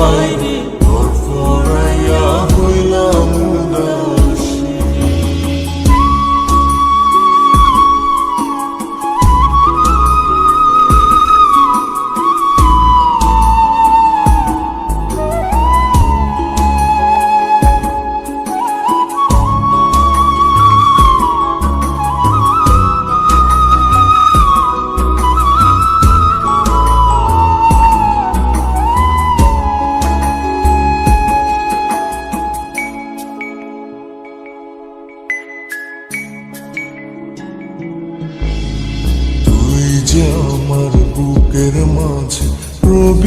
বাইরে